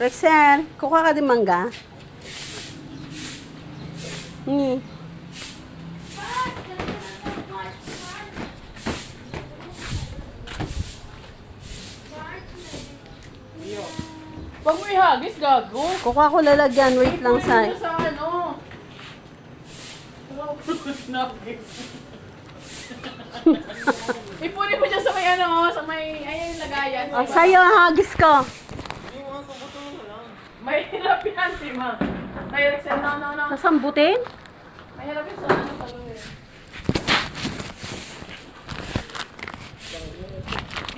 Rexel, kuha ka din mangga? Hmm. Pag may hagis, gago. Kuha ko lalagyan. Wait lang, Sai. mo sa ano. Ipunin mo dyan sa may ano, sa may, ayun yung lagayan. Oh, sa'yo hagis ko. Mahirap yan, si ma. Mahirap siya, no, no, no. Sasambutin? Mahirap yan sa ano, sa luwi.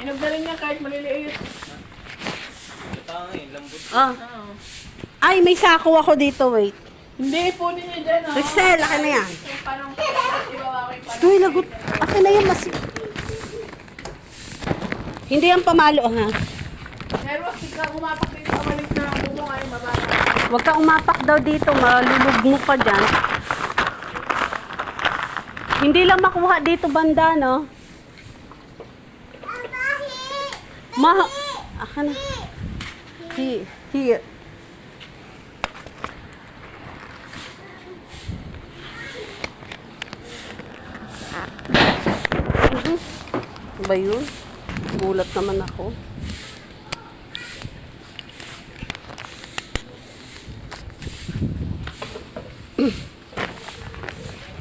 Inog na rin niya kahit maliliit. Oh. Oo. Ay, may sako ako dito. Wait. Hindi, ipunin niya dyan, oh. Rexel, akin na yan. Yung parang, ibabaw yung parang. Uy, lagot. Akin na yan. Mas... Hindi yan pamalo, ha? Pero ka umapak dito sa maliit na bubong ay mababa. Huwag ka umapak daw dito. Malulugmo ka dyan. Hindi lang makuha dito banda, no? Ma... Akin na. Here. Here. Mhm. Ba yun? Gulat naman ako.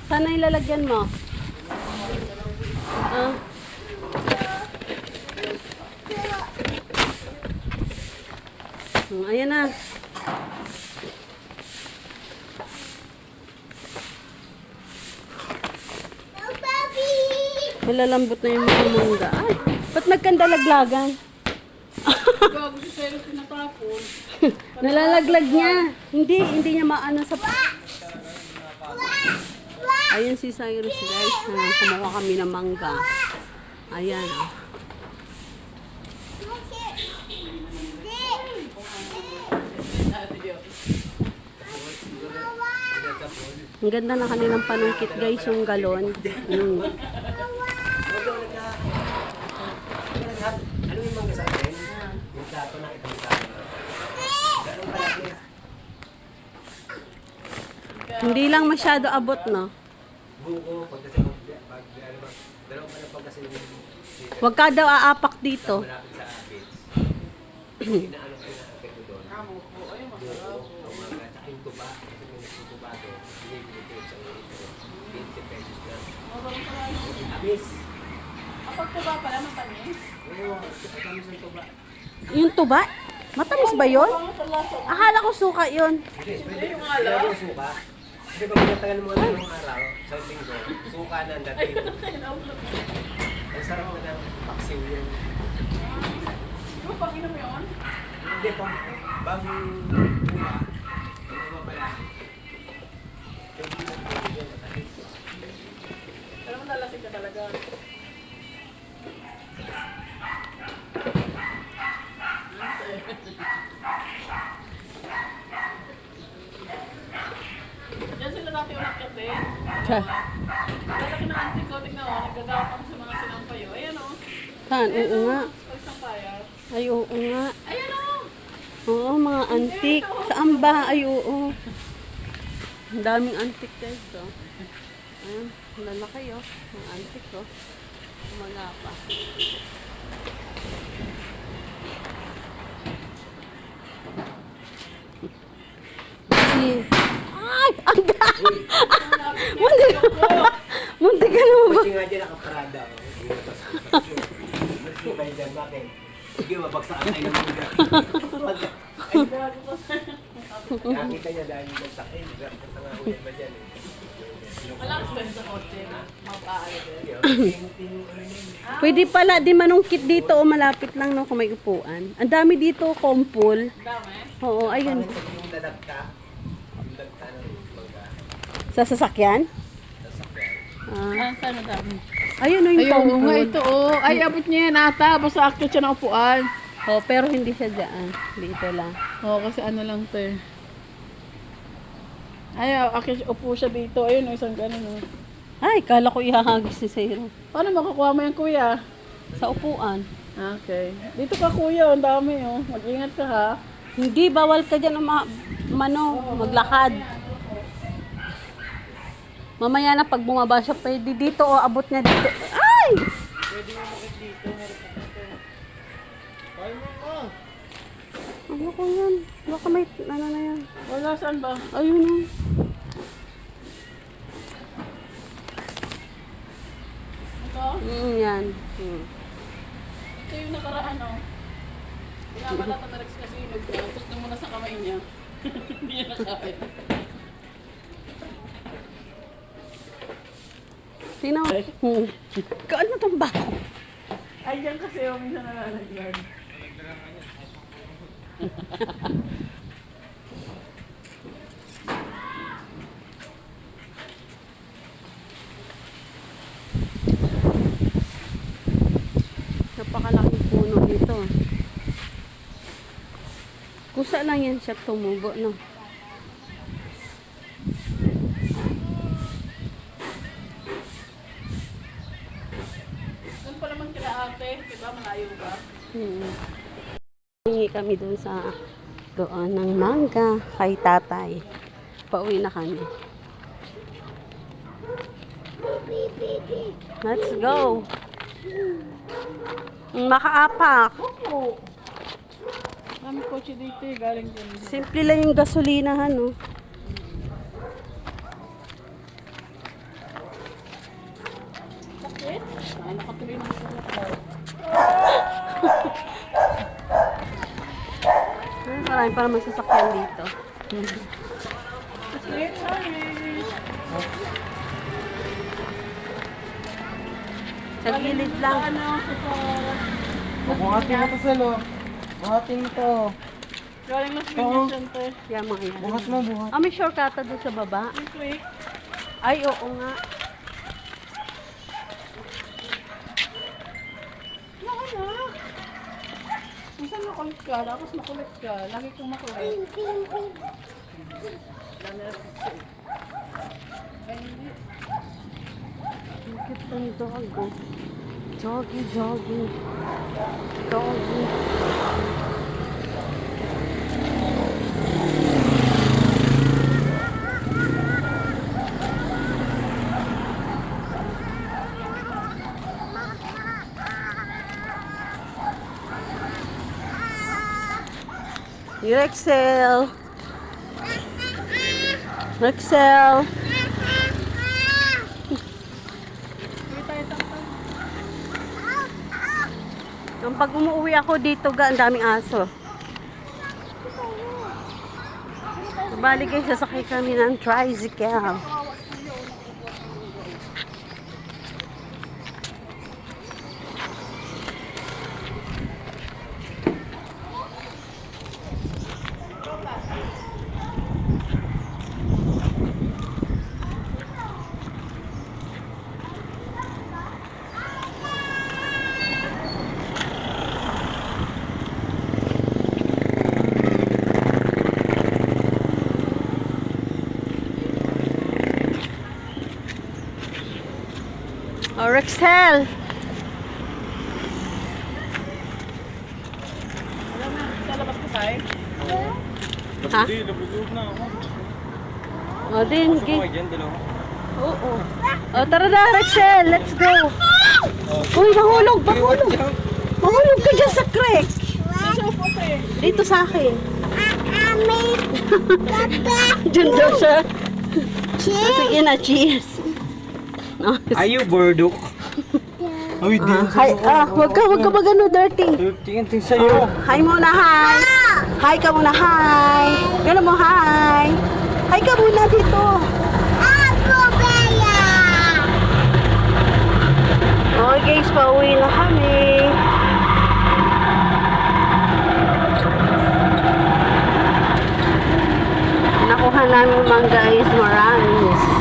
Sana ilalagyan mo? Ah. Hmm, Ayan na. Malalambot na yung mga mangga. Ay, ba't nagkandalaglagan? Gago si Sero tinatapon. Nalalaglag niya. Hindi, hindi niya maano sa... Ayan si Cyrus guys. Ah, kumuha kami ng mangga. Ayan. oh. Ang ganda na kanilang panungkit guys, yung galon. Mm. Ano yung mangga sa atin? Yung plato. Hindi lang masyado abot, no? Buko, pag kasi mag, pag, ano ba, dalawang pa pag kasi yung dito, Huwag ka daw aapak dito. malapit sa kids. Inaano ko na akit ko doon. Amo po, ay masarap. Ang mga, tsaka yung tuba. Kasi yung tuba doon, binibili ko sa ito. 20 pesos lang. Amis. Kapag tuba pala, matamis. Oo, amis ang tuba. Yung tuba? Matamis ba yun? Akala ko suka yun. Hindi, pwede yung yung alaw. alaw. suka. Kasi pag natagal mo nga ng araw, sa linggo, suka na ang dating. Ang sarap na ng paksiw yun. Di ba pag inom yun? Hindi pa, bagong buka, ano ba pala? Matalis. Pero malalasig ka talaga. Diyan sila dati umakyat eh. Lalaki na auntie ko, tignan mo, naggagapang sa mga sinampayo. Ayan o. Saan? Oo nga. Sa isang payar. Ay, oo nga. Ayan o! Oo, mga antik. Saan ba? Ay, oo. Ang daming antik guys, oh. Ayan, lalaki, oh. Ang antik, oh. Wala pa. Si... Ang. Muntik Muntik ka naman ba? Kasi nga dyan nakaparada. Mas ko kayo dyan, bakit? Sige, mabagsakan tayo ng mga. Nakita niya dahil yung sakit. Ba dyan eh. Sa kotse? Din. Yun. Pwede pala di manungkit dito o malapit lang no kung may upuan. Ang dami dito, kompol. Dami. Oo, ayun. Parang Yung dagta ng mangga. Sa sasakyan? Sasakyan. Ah, Ah, ayun o yung Ayun kompol. nga ito oh. Ay, abot niya yan ata. Basta akit siya ng upuan. Oh, pero hindi siya dyan. Dito lang. Oo, kasi ano lang to eh. Ay, akit upo siya dito. Ayun, oh, isang ganun oh. Ay, kala ko ihahagis si Zero. Paano makukuha mo yan, kuya? Sa upuan. Okay. Dito ka, kuya. Ang dami oh. Mag-ingat ka ha. Hindi, bawal ka dyan uma, mano, maglakad. Mamaya na pag bumaba siya, pwede dito o abot niya dito. Ay! Ano ko yan? Baka may, ano na yan? Wala, saan ba? Ayun o. Ito? Mm, yan. Mm. Ito yung nakaraan, oh. Pinabalata na Rex kasi yung nag- Tapos na sa kamay niya. Hindi niya nakain. Mo. Hmm. Kaano tong bako? Ay, yan kasi yung minsan nalalagyan. Napakalaking puno dito. Kusa lang yan siya tumubo, no? Doon pa naman kila ate. Diba, malayo ba? Hmm. Hingi kami dun sa doon ng mangga kay tatay. Pauwi na kami. Let's go. Makaapak. Oo. Kami kotse dito eh. Galing. Simple lang yung gasolinahan, no? Bakit? Ay, nakatuloy na sa lakad. Ah, Marami pa naman sasakyan dito. Sa gilid lang. Buhatin mo to, oh. Buhatin mo to. Galing na sa te. Yan mga yan. Buhat mo, buhat. Ah, may shortcut doon sa baba. Ay, oo nga. Naka na. Minsan makulit ka, tapos makulit ka. Lagi kong makulit. Ay, hindi. Ang cute ng dog, oh. Doggy, doggy. Doggy. Rexel. Rexel. Yung pag umuwi ako dito, ga, ang daming aso. Bali guys, sasakay kami ng tricycle. Oh, Rexel! Wala na. Sa labas ko tayo. Ha? na ako. O, din, gi- dyan, dalawa. Oo. O, tara na, Rexel! Let's go! Uy, nahulog! Mahulog! Mahulog ka dyan sa creek! Dito sa akin. Diyan daw siya. Sige na, cheers. Oh, Ayaw, burdok. Ay, di. hi, ah, wag ka, wag ka magano dirty. Tingin, tingin sa'yo. Hi muna, hi. Hi ka muna, hi. Gano'n mo, hi. Hi ka muna dito. Okay guys, pauwi na kami. Nakuha namin mga guys, marami.